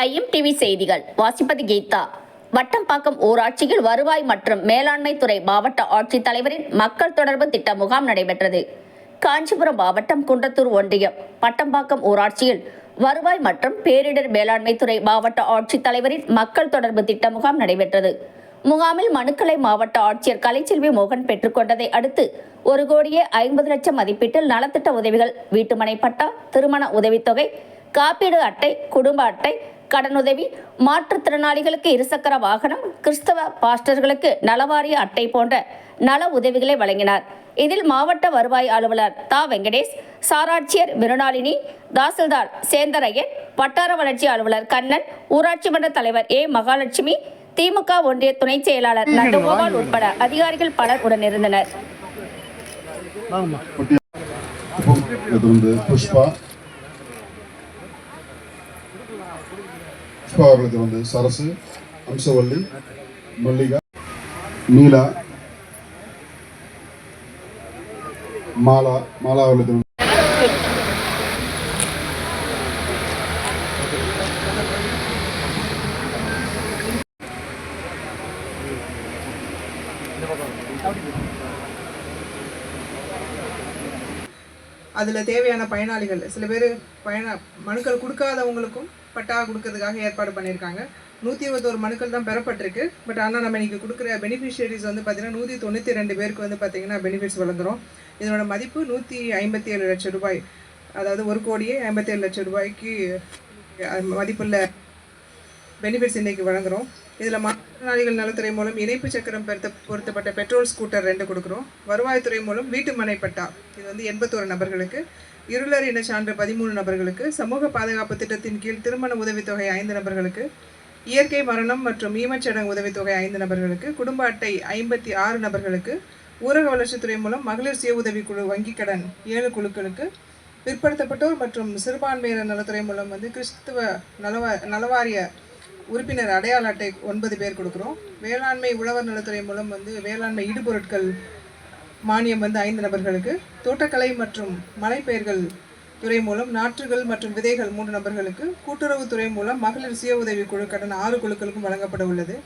IMDb செய்திகள். வாசிப்பது கீதா. வட்டம்பாக்கம் ஊராட்சியில் வருவாய் மற்றும் மேலாண்மை துறை மாவட்ட ஆட்சித்தலைவரின் மக்கள் தொடர்பு திட்ட முகாம் நடைபெற்றது. காஞ்சிபுரம் மாவட்டம் குன்றத்தூர் ஒன்றியம் பட்டம்பாக்கம் ஊராட்சியில் வருவாய் மற்றும் பேரிடர் மேலாண்மை துறை மாவட்ட ஆட்சித்தலைவரின் மக்கள் தொடர்பு திட்ட முகாம் நடைபெற்றது. முகாமில் மனுக்களை மாவட்ட ஆட்சியர் கலைச்செல்வி மோகன் பெற்றுக்கொண்டதை அடுத்து ஒரு கோடியே ஐம்பது லட்சம் மதிப்பீட்டில் நலத்திட்ட உதவிகள் வீட்டுமனை பட்டா திருமண உதவித்தொகை காப்பீடு அட்டை குடும்ப அட்டை கடனுதவி மாற்றுத்திறனாளிகளுக்கு இருசக்கர வாகனம் கிறிஸ்தவ பாஸ்டர்களுக்கு நலவாரிய அட்டை போன்ற நல உதவிகளை வழங்கினார். இதில் மாவட்ட வருவாய் அலுவலர் தா. வெங்கடேஷ் சாராட்சியர் மிருணாளினி தாசில்தார் சேந்தரையன் வட்டார வளர்ச்சி அலுவலர் கண்ணன் ஊராட்சி மன்ற தலைவர் ஏ. மகாலட்சுமி திமுக ஒன்றிய துணை செயலாளர் நந்தகோபால் உட்பட அதிகாரிகள் பலர் உடனிருந்தனர். புஷ்பா? புஷ்பா அவர்களுக்கு வந்து சரசு அம்சவல்லி மல்லிகா நீலா அதில் தேவையான பயனாளிகள் சில பேர் பயண மனுக்கள் கொடுக்காதவங்களுக்கும் பட்டா கொடுக்கறதுக்காக ஏற்பாடு பண்ணியிருக்காங்க நூற்றி இருபத்தோரு மனுக்கள் தான் பெறப்பட்டிருக்கு. பட் ஆனால் நம்ம இன்றைக்கி கொடுக்குற பெனிஃபிஷியரிஸ் வந்து பார்த்திங்கன்னா நூற்றி தொண்ணூற்றி ரெண்டு பேருக்கு வந்து பார்த்திங்கன்னா பெனிஃபிட்ஸ் வழங்குகிறோம் இதனோட மதிப்பு நூற்றி ஐம்பத்தி ஏழு லட்சம் ரூபாய். அதாவது ஒரு கோடியே ஐம்பத்தேழு லட்சம் ரூபாய்க்கு மதிப்புள்ள பெனிஃபிட்ஸ் இன்னைக்கு வழங்குறோம். இதில் மாற்றுத்திறனாளிகள் நலத்துறை மூலம் இணைப்பு சக்கரம் பொருத்த பொருத்தப்பட்ட பெட்ரோல் ஸ்கூட்டர் ரெண்டு கொடுக்குறோம். வருவாய்த்துறை மூலம் வீட்டு மனைப்பட்டா இது வந்து எண்பத்தோரு நபர்களுக்கு. இருளர் இன சான்று பதிமூணு நபர்களுக்கு. சமூக பாதுகாப்பு திட்டத்தின் கீழ் திருமண உதவித்தொகை ஐந்து நபர்களுக்கு. இயற்கை மரணம் மற்றும் ஈமச்சடங்கு உதவித்தொகை ஐந்து நபர்களுக்கு. குடும்ப அட்டை ஐம்பத்தி ஆறு நபர்களுக்கு. ஊரக வளர்ச்சித்துறை மூலம் மகளிர் சுய உதவி குழு வங்கிக் கடன் ஏழு குழுக்களுக்கு. பிற்படுத்தப்பட்டோர் மற்றும் சிறுபான்மையினர் நலத்துறை மூலம் வந்து கிறிஸ்துவ நலவ நலவாரிய உறுப்பினர் அடையாள அட்டை ஒன்பது பேர் கொடுக்குறோம். வேளாண்மை உழவர் நலத்துறை மூலம் வந்து வேளாண்மை இடுபொருட்கள் மானியம் வந்து ஐந்து நபர்களுக்கு தோட்டக்கலை மற்றும் மலைப்பயிர்கள் துறை மூலம் நாற்றுகள் மற்றும் விதைகள் மூன்று நபர்களுக்கு கூட்டுறவுத்துறை மூலம் மகளிர் சுய உதவி குழு கடன் ஆறு குழுக்களுக்கும் வழங்கப்பட உள்ளது.